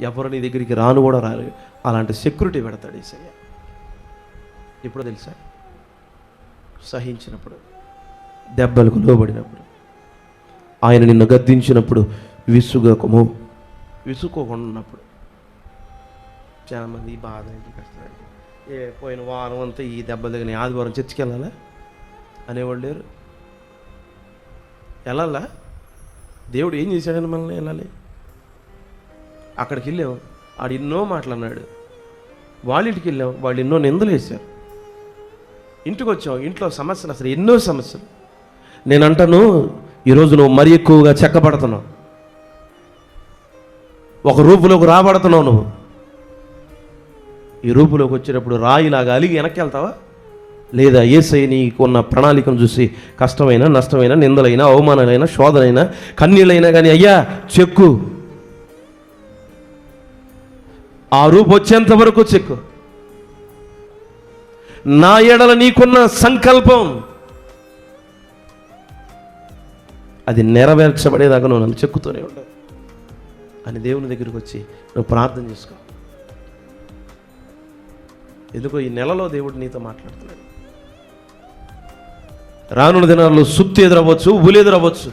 ఎవరు నీ దగ్గరికి రాను కూడా రారు. అలాంటి సెక్యూరిటీ పెడతాడు ఈసయ్య ఇప్పుడు తెలుసా? సహించినప్పుడు దెబ్బలకు లోబడినప్పుడు. ఆయన నిన్ను గద్దించినప్పుడు విసుగకము. విసుక్కోకుండా ఉన్నప్పుడు. చాలామంది బాధ కష్టాలు ఏ పోయిన వారం అంతా ఈ దెబ్బ తగిన ఆదివారం చర్చికి వెళ్ళాలా? అనేవాళ్ళు లేరు. వెళ్ళాలా? దేవుడు ఏం చేశాడని మనల్ని? వెళ్ళాలి. అక్కడికి వెళ్ళాం ఆడు ఎన్నో మాటలు వాళ్ళ ఇంటికి వెళ్ళాం వాళ్ళు ఎన్నో నిందలు వేశారు. ఇంటికి వచ్చాం ఇంట్లో సమస్యలు అసలు ఎన్నో సమస్యలు. నేను అంటాను ఈరోజు నువ్వు మరీ ఎక్కువగా చెక్కబడుతున్నావు. ఒక రూపులోకి రాబడుతున్నావు నువ్వు. ఈ రూపులోకి వచ్చేటప్పుడు రాయిలాగా అలిగి వెనక్కి వెళ్తావా లేదా ఏసై నీకున్న ప్రణాళికను చూసి కష్టమైన నష్టమైన నిందలైనా అవమానాలైనా శోధనైనా కన్నీళ్ళైనా కానీ అయ్యా చెక్కు. ఆ రూపు వచ్చేంత వరకు చెక్కు. నా ఎడల నీకున్న సంకల్పం అది నెరవేర్చబడేదాకా నువ్వు నన్ను చెక్కుతూనే ఉండవు అని దేవుని దగ్గరికి వచ్చి నువ్వు ప్రార్థన చేసుకో. ఎందుకో ఈ నెలలో దేవుడు నీతో మాట్లాడుతున్నాడు. రానున్న దినాల్లో సుత్తి ఎదురవ్వచ్చు ఉలి ఎదురవ్వచ్చు.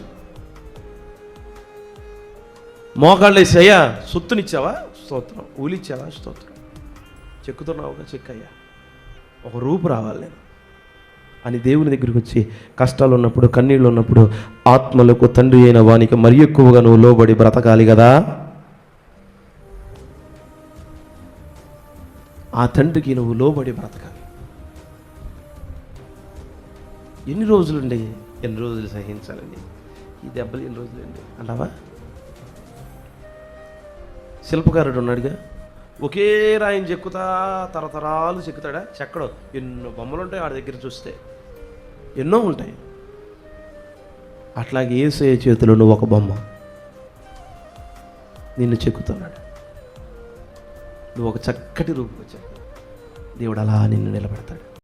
మోకాళ్ళు వేసి అయ్యా సుత్తునిచ్చావా? స్తోత్రం ఊలిచ్చావా స్తోత్రం. చెక్కుతున్నావుగా చెక్కయ్యా? ఒక రూపు రావాలి నేను. అని దేవుని దగ్గరికి వచ్చి కష్టాలు ఉన్నప్పుడు కన్నీళ్ళు ఉన్నప్పుడు ఆత్మలకు తండ్రి అయిన వానికి మరి ఎక్కువగా నువ్వు లోబడి బ్రతకాలి కదా? ఆ తండ్రికి నువ్వు లోబడి బ్రతకాలి. ఎన్ని రోజులుండి ఎన్ని రోజులు సహించాలండి? ఈ దెబ్బలు ఎన్ని రోజులండి? అంటావా? శిల్పకారుడు ఉన్నాడుగా ఒకే రాయిని చెక్కుతా తరతరాలు చెక్కుతాడా? చెక్కడు. ఎన్నో బొమ్మలు ఉంటాయి వాడి దగ్గర చూస్తే. ఎన్నో ఉంటాయి. అట్లాగే ఏసే చేతిలో నువ్వు ఒక బొమ్మ నిన్ను చెక్కుతున్నాడు. నువ్వు ఒక చక్కటి రూపు వచ్చావు దేవుడు అలా నిన్ను నిలబెడతాడు.